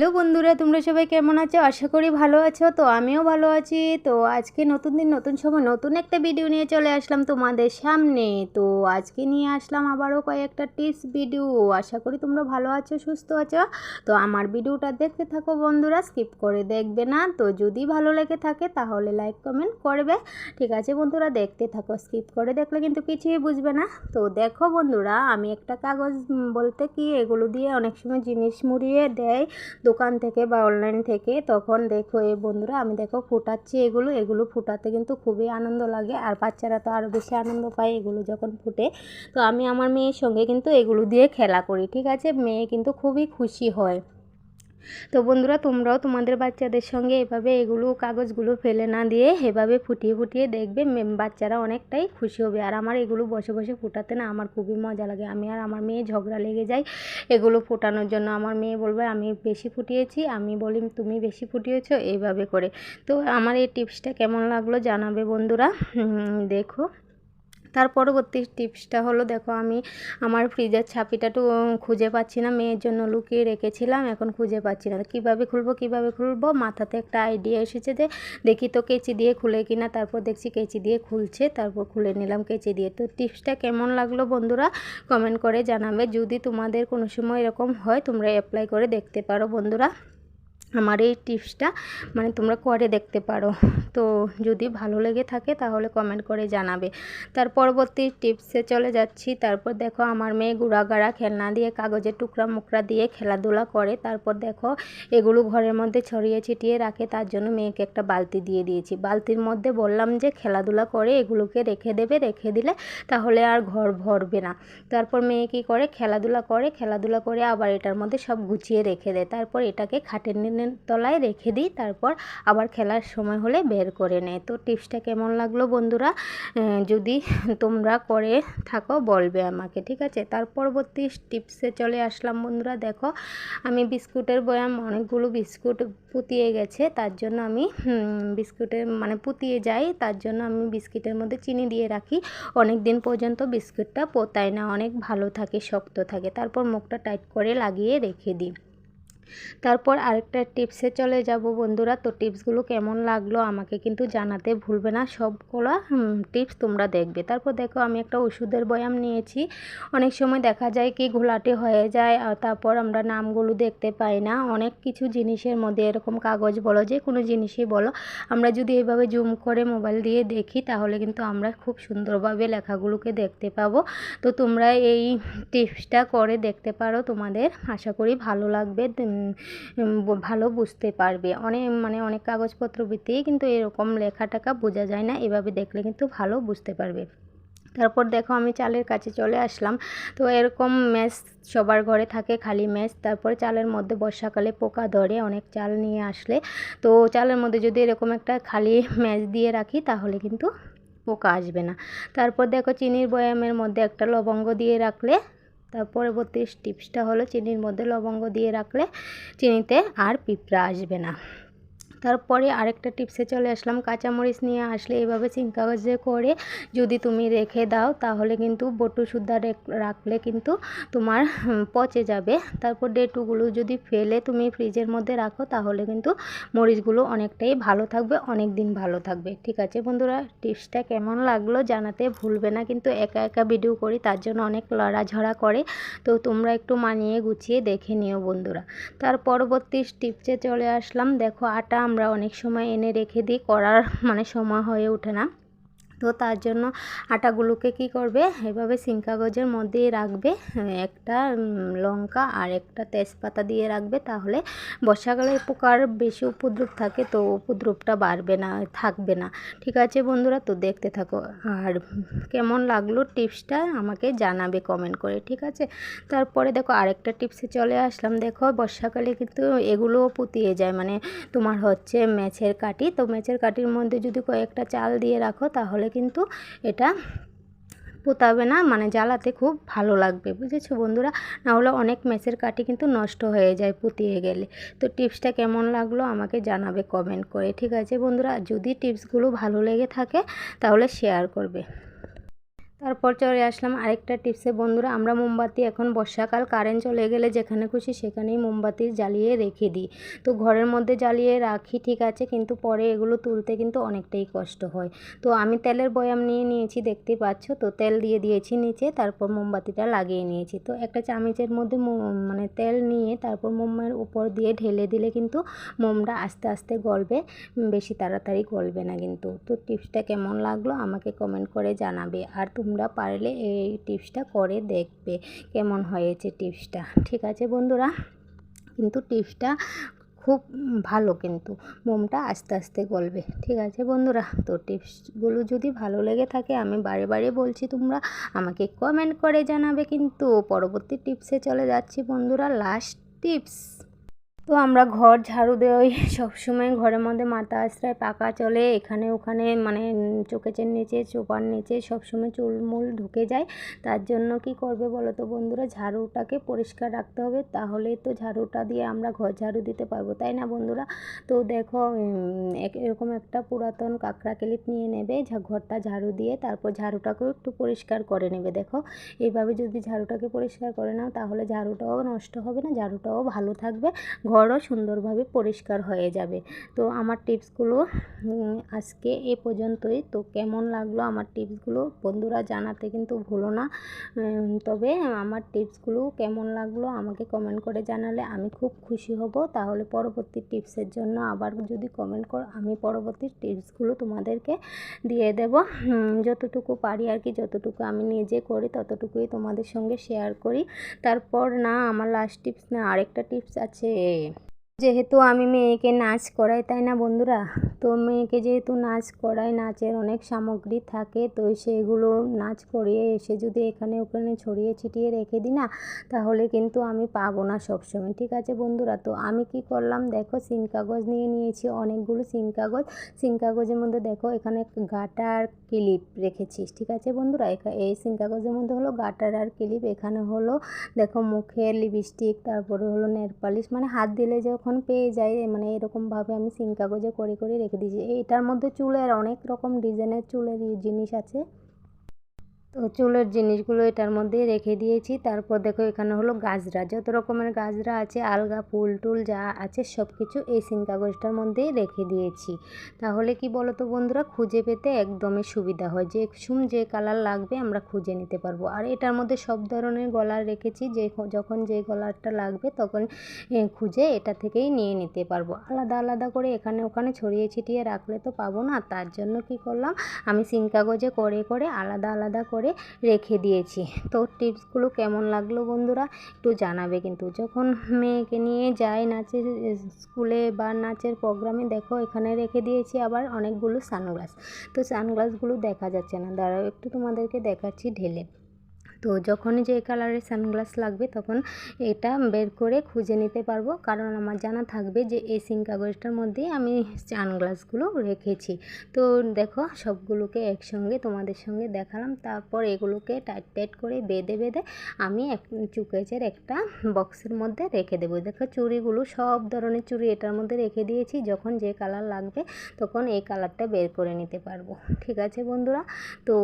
Hello বন্ধুরা, তোমরা সবাই কেমন আছো? আশা করি ভালো আছো। তো আমিও ভালো আছি। তো আজকে নতুন দিন, নতুন সময়, নতুন একটা ভিডিও নিয়ে চলে আসলাম তোমাদের সামনে। তো আজকে নিয়ে আসলাম আবারও কয়েকটা টিপস ভিডিও আশা করি তোমরা ভালো আছো, সুস্থ আছো। তো আমার ভিডিওটা দেখতে থাকো বন্ধুরা স্কিপ করে দেখবে না। তো যদি ভালো লেগে থাকে তাহলে লাইক কমেন্ট করবে। ঠিক আছে বন্ধুরা, দেখতে থাকো স্কিপ করে দেখলে কিন্তু কিছুই বুঝবে না। তো দেখো বন্ধুরা, আমি একটা কাগজ বলতে কি, এগুলো দিয়ে অনেক সময় জিনিস মুড়িয়ে দেয়। দোকান থেকে বা অনলাইন থেকে, তখন দেখো এই বন্ধুরা, আমি দেখো ফুটাচ্ছি এগুলো। এগুলো ফুটাতে কিন্তু খুবই আনন্দ লাগে আর বাচ্চারা তো আরও বেশি আনন্দ পায় এগুলো যখন ফুটে। তো আমি আমার মেয়ের সঙ্গে কিন্তু এগুলো দিয়ে খেলা করি, ঠিক আছে? মেয়ে কিন্তু খুবই খুশি হয়। তো বন্ধুরা, তোমরাও তোমাদের বাচ্চাদের সঙ্গে এভাবে এগুলো কাগজগুলো ফেলে না দিয়ে এভাবে ফুটিয়ে ফুটিয়ে দেখবে বাচ্চারা অনেকটাই খুশি হবে। আর আমার এগুলো বসে বসে ফোটাতে না আমার খুবই মজা লাগে। আমি আর আমার মেয়ে ঝগড়া লেগে যাই এগুলো ফোটানোর জন্য। আমার মেয়ে বলবে, আমি বেশি ফুটিয়েছি। আমি বলি, তুমি বেশি ফুটিয়েছো? এইভাবে করে। তো আমার এই টিপসটা কেমন লাগল জানাবে বন্ধুরা? দেখো। তার পরবর্তী টিপসটা হলো, দেখো আমি আমার ফ্রিজের ছাপিটা তো খুঁজে পাচ্ছি না। মেয়ের জন্য লুকিয়ে রেখেছিলাম, এখন খুঁজে পাচ্ছি না। কীভাবে খুলবো কীভাবে খুলবো? মাথাতে একটা আইডিয়া এসেছে যে, দেখি তো কেচি দিয়ে খুলে কিনা। তারপর দেখছি কেচি দিয়ে খুলছে, তারপর খুলে নিলাম কেচি দিয়ে। তো টিপসটা কেমন লাগল বন্ধুরা? কমেন্ট করে জানাবে। যদি তোমাদের কোনো সময় এরকম হয়, তোমরা অ্যাপ্লাই করে দেখতে পারো বন্ধুরা। আমার এই টিপসটা মানে তোমরা করে দেখতে পারো। তো যদি ভালো লেগে থাকে তাহলে কমেন্ট করে জানাবে। তার পরবর্তী টিপসে চলে যাচ্ছি। তারপর দেখো আমার মেয়ে গুড়াগাড়া খেলনা দিয়ে কাগজের টুকরা মুকরা দিয়ে খেলাধুলা করে। তারপর দেখো এগুলো ঘরের মধ্যে ছড়িয়ে ছিটিয়ে রাখে। তার জন্য মেয়েকে একটা বালতি দিয়ে দিয়েছি। বালতির মধ্যে বললাম যে খেলাধুলা করে এগুলোকে রেখে দেবে, রেখে দিলে তাহলে আর ঘর ভরবে না। তারপর মেয়ে কী করে? খেলাধুলা করে খেলাধুলা করে আবার এটার মধ্যে সব গুছিয়ে রেখে দেয়। তারপর এটাকে খাটের নিনের তলায় রেখে দিই, তারপর আবার খেলার সময় হলে বের করে নেয় তো টিপসটা কেমন লাগল বন্ধুরা? যদি তোমরা করে থাকো বলবে আমাকে, ঠিক আছে? তার পরবর্তী টিপসে চলে আসলাম বন্ধুরা, দেখো, আমি বিস্কুটের বয়াম, অনেকগুলো বিস্কুট পুতিয়ে গেছে, তার জন্য আমি বিস্কুটের মানে পুতিয়ে যাই, তার জন্য আমি বিস্কিটের মধ্যে চিনি দিয়ে রাখি। অনেক দিন পর্যন্ত বিস্কুটটা পোতায় না, অনেক ভালো থাকে, শক্ত থাকে, তারপর মুখটা টাইট করে লাগিয়ে রেখে দিই। তারপর আরেকটা টিপসে চলে যাব বন্ধুরা। তো টিপসগুলো কেমন লাগল আমাকে কিন্তু জানাতে ভুলবে না। সবগুলো টিপস তোমরা দেখবে। তারপর দেখো, আমি একটা ওষুধের বয়াম নিয়েছি। অনেক সময় দেখা যায় কি ঘোলাটে হয়ে যায় তারপর আমরা নামগুলো দেখতে পাই না। অনেক কিছু জিনিসের মধ্যে এরকম কাগজ বলো, যে কোনো জিনিসই বলো, আমরা যদি এভাবে জুম করে মোবাইল দিয়ে দেখি, তাহলে কিন্তু আমরা খুব সুন্দরভাবে লেখাগুলোকে দেখতে পাবো। তো তোমরা এই টিপসটা করে দেখতে পারো। তোমাদের আশা করি ভালো লাগবে। ভালো বুঝতে পারবে। অনেক মানে অনেক কাগজপত্র ভিত্তিক কিন্তু এরকম লেখা টাকা বোঝা যায় না। এভাবে দেখলে কিন্তু ভালো বুঝতে পারবে। তারপর দেখো আমি চালের কাছে চলে আসলাম। তো এরকম ম্যাচ সবার ঘরে থাকে, খালি ম্যাচ তারপর চালের মধ্যে বর্ষাকালে পোকা ধরে অনেক চাল নিয়ে আসলে। তো চালের মধ্যে যদি এরকম একটা খালি ম্যাচ দিয়ে রাখি, তাহলে কিন্তু পোকা আসবে না। তারপর দেখো চিনির বয়ামের মধ্যে একটা লবঙ্গ দিয়ে রাখলে তার পরবর্তী টিপসটা হলো চিনির মধ্যে লবঙ্গ দিয়ে রাখলে চিনিতে আর পিঁপড়া আসবে না। তারপরে আরেকটা টিপসে চলে আসলাম, কাঁচামরিচ নিয়ে আসলে এভাবে চিন কাগজে করে যদি তুমি রেখে দাও তাহলে কিন্তু বটু সুদ্ধা রেখ- রাখলে কিন্তু তোমার পচে যাবে। তারপর ডেটুগুলো যদি ফেলে তুমি ফ্রিজের মধ্যে রাখো তাহলে কিন্তু মরিচগুলো অনেকটাই ভালো থাকবে অনেক দিন ভালো থাকবে। ঠিক আছে বন্ধুরা, টিপসটা কেমন লাগল জানাতে ভুলবে না, কিন্তু একা একা ভিডিও করি তার জন্য অনেক লড়াঝড়া করে। তো তোমরা একটু মানিয়ে গুছিয়ে দেখে নিও বন্ধুরা। তার পরবর্তী টিপসে চলে আসলাম, দেখো আটা আমরা অনেক সময় এনে রেখে দিই করার মানে সময় হয়ে ওঠে না। তো তার জন্য আটাগুলোকে কি করবে? এভাবে সিং কাগজের মধ্যেই রাখবে। একটা লঙ্কা আর একটা তেজপাতা দিয়ে রাখবে। তাহলে বর্ষাকালে পোকার বেশি উপদ্রব থাকে তো উপদ্রবটা বাড়বে না, থাকবে না। ঠিক আছে বন্ধুরা, তো দেখতে থাকো। আর কেমন লাগল টিপসটা আমাকে জানাবে কমেন্ট করে, ঠিক আছে? তারপরে দেখো আরেকটা টিপসে চলে আসলাম। দেখো বর্ষাকালে কিন্তু এগুলোও পুতিয়ে যায়। মানে তোমার হচ্ছে ম্যাচের কাঠি। তো ম্যাচের কাঠির মধ্যে যদি কয়েকটা চাল দিয়ে রাখো, তাহলে কিন্তু এটা পোতাবে না মানে জ্বালাতে খুব ভালো লাগবে, বুঝেছ বন্ধুরা? না হলে অনেক ম্যাচের কাঠি কিন্তু নষ্ট হয়ে যায় পুতিয়ে গেলে। তো টিপসটা কেমন লাগল আমাকে জানাবে কমেন্ট করে, ঠিক আছে বন্ধুরা? যদি টিপসগুলো ভালো লেগে থাকে তাহলে শেয়ার করবে। তারপর চলে আসলাম আরেকটা টিপসে। বন্ধুরা, আমরা মোমবাতি এখন বর্ষাকাল, কারেন্ট চলে গেলে যেখানে খুশি সেখানেই মোমবাতি জ্বালিয়ে রেখে দিই। তো ঘরের মধ্যে জ্বালিয়ে রাখি, ঠিক আছে, কিন্তু পরে এগুলো তুলতে কিন্তু অনেকটাই কষ্ট হয়। তো আমি তেলের বয়াম নিয়ে নিয়েছি, দেখতে পাচ্ছ? তো তেল দিয়ে দিয়েছি নিচে, তারপর মোমবাতিটা লাগিয়ে নিয়েছি। তো একটা চামচের মধ্যে মানে তেল নিয়ে তারপর মোমের উপর দিয়ে ঢেলে দিলে কিন্তু মোমটা আস্তে আস্তে গলবে, বেশি তাড়াতাড়ি গলবে না কিন্তু। তো টিপসটা কেমন লাগল আমাকে কমেন্ট করে জানাবে। আর তোমরা পারলে এই টিপসটা করে দেখবে কেমন হয়েছে টিপসটা। ঠিক আছে বন্ধুরা? কিন্তু টিপসটা খুব ভালো কিন্তু, মোমটা আস্তে আস্তে গলবে। ঠিক আছে বন্ধুরা? তো টিপসগুলো যদি ভালো লেগে থাকে, আমি বারে বারে বলছি তোমরা আমাকে কমেন্ট করে জানাবে। কিন্তু পরবর্তী টিপসে চলে যাচ্ছি বন্ধুরা লাস্ট টিপস তো আমরা ঘর ঝাড়ু দেওয়াই সবসময়। ঘরের মধ্যে মাথা আশ্রয় পাকা চলে, এখানে ওখানে মানে চোখেচের নিচে, চোপার নিচে সবসময় চুলমুল ঢুকে যায়। তার জন্য কি করবে বলো তো বন্ধুরা? ঝাড়ুটাকে পরিষ্কার রাখতে হবে, তাহলেই তো ঝাড়ুটা দিয়ে আমরা ঘর ঝাড়ু দিতে পারব, তাই না বন্ধুরা? তো দেখো এরকম একটা পুরাতন কাঁকড়া ক্লিপ নিয়ে নেবে ঘরটা ঝাড়ু দিয়ে তারপর ঝাড়ুটাকেও একটু পরিষ্কার করে নেবে। দেখো, এইভাবে যদি ঝাড়ুটাকে পরিষ্কার করে নাও, তাহলে ঝাড়ুটাও নষ্ট হবে না, ঝাড়ুটাও ভালো থাকবে। ঘরও সুন্দরভাবে পরিষ্কার হয়ে যাবে। তো আমার টিপসগুলো আজকে এ পর্যন্তই। তো কেমন লাগল আমার টিপসগুলো বন্ধুরা জানাতে কিন্তু ভুলো না। তবে আমার টিপসগুলো কেমন লাগল আমাকে কমেন্ট করে জানালে আমি খুব খুশি হব। তাহলে পরবর্তী টিপসের জন্য আবার যদি কমেন্ট কর, আমি পরবর্তী টিপসগুলো তোমাদেরকে দিয়ে দেব। যতটুকু পারি আর কি, যতটুকু আমি নিজে করি, ততটুকুই তোমাদের সঙ্গে শেয়ার করি। তারপর না, আমার লাস্ট টিপস না, আরেকটা টিপস আছে। যেহেতু আমি মেয়েকে নাচ করাই তাই না বন্ধুরা? তো মেয়েকে যেহেতু নাচ করায়, নাচের অনেক সামগ্রী থাকে, তো সেগুলো নাচ করিয়ে এসে যদি এখানে ওখানে ছড়িয়ে ছিটিয়ে রেখে দিই না, তাহলে কিন্তু আমি পাবো না সবসময়। ঠিক আছে বন্ধুরা, তো আমি কি করলাম? দেখো সিন কাগজ নিয়ে নিয়েছি, অনেকগুলো সিন কাগজ। সিন কাগজের মধ্যে দেখো এখানে গাটার ক্লিপ রেখেছিস। ঠিক আছে বন্ধুরা এই সিন কাগজের মধ্যে হলো গাটার আর ক্লিপ, এখানে হলো দেখো মুখের লিপস্টিক, তারপরে হলো নেল পালিশ মানে হাত দিলে যখন পেয়ে যায় মানে এরকমভাবে আমি সিন কাগজে করে করে রেখে দিয়েছি। এটার মধ্যে চুলের অনেক রকম ডিজাইনের চুলের জিনিস আছে। তো চুলের জিনিসগুলো এটার মধ্যে রেখে দিয়েছি। তারপর দেখো এখানে হলো গাজরা। যত রকমের গাজরা আছে, আলগা, ফুল টুল যা আছে সব কিছু এই সিন কাগজটার মধ্যেই রেখে দিয়েছি। তাহলে কি বলো তো বন্ধুরা, খুঁজে পেতে একদমই সুবিধা হয়। যে সুম, যে কালার লাগবে আমরা খুঁজে নিতে পারব। আর এটার মধ্যে সব ধরনের গলার রেখেছি। যে যখন যে গলারটা লাগবে তখন খুঁজে এটা থেকেই নিয়ে নিতে পারব। আলাদা আলাদা করে এখানে, ওখানে ছড়িয়ে ছিটিয়ে রাখলে তো পাবো না। তার জন্য কি করলাম, আমি সিন কাগজে করে করে আলাদা আলাদা করে করে রেখে দিয়েছি। তো টিপসগুলো কেমন লাগল বন্ধুরা? একটু জানাবে কিন্তু। যখন মেয়েকে নিয়ে যায় নাচের স্কুলে বা নাচের প্রোগ্রামে, দেখো এখানে রেখে দিয়েছি আবার অনেকগুলো সানগ্লাস তো সানগ্লাসগুলো দেখা যাচ্ছে না। দাঁড়াও, একটু তোমাদেরকে দেখাচ্ছি ঢেলে। তো যখনই যে কালারের সানগ্লাস লাগবে তখন এটা বের করে খুঁজে নিতে পারব। কারণ আমার জানা থাকবে যে এই সিং কাগজটার মধ্যেই আমি সানগ্লাসগুলো রেখেছি। তো দেখো সবগুলোকে একসঙ্গে তোমাদের সঙ্গে দেখালাম। তারপর এগুলোকে টাইট টাইট করে বেঁধে বেঁধে আমি এক চুকেজের একটা বক্সের মধ্যে রেখে দেবো। দেখো চুড়িগুলো সব ধরনের চুড়ি এটার মধ্যে রেখে দিয়েছি। যখন যে কালার লাগবে তখন এই কালারটা বের করে নিতে পারব। ঠিক আছে বন্ধুরা? তো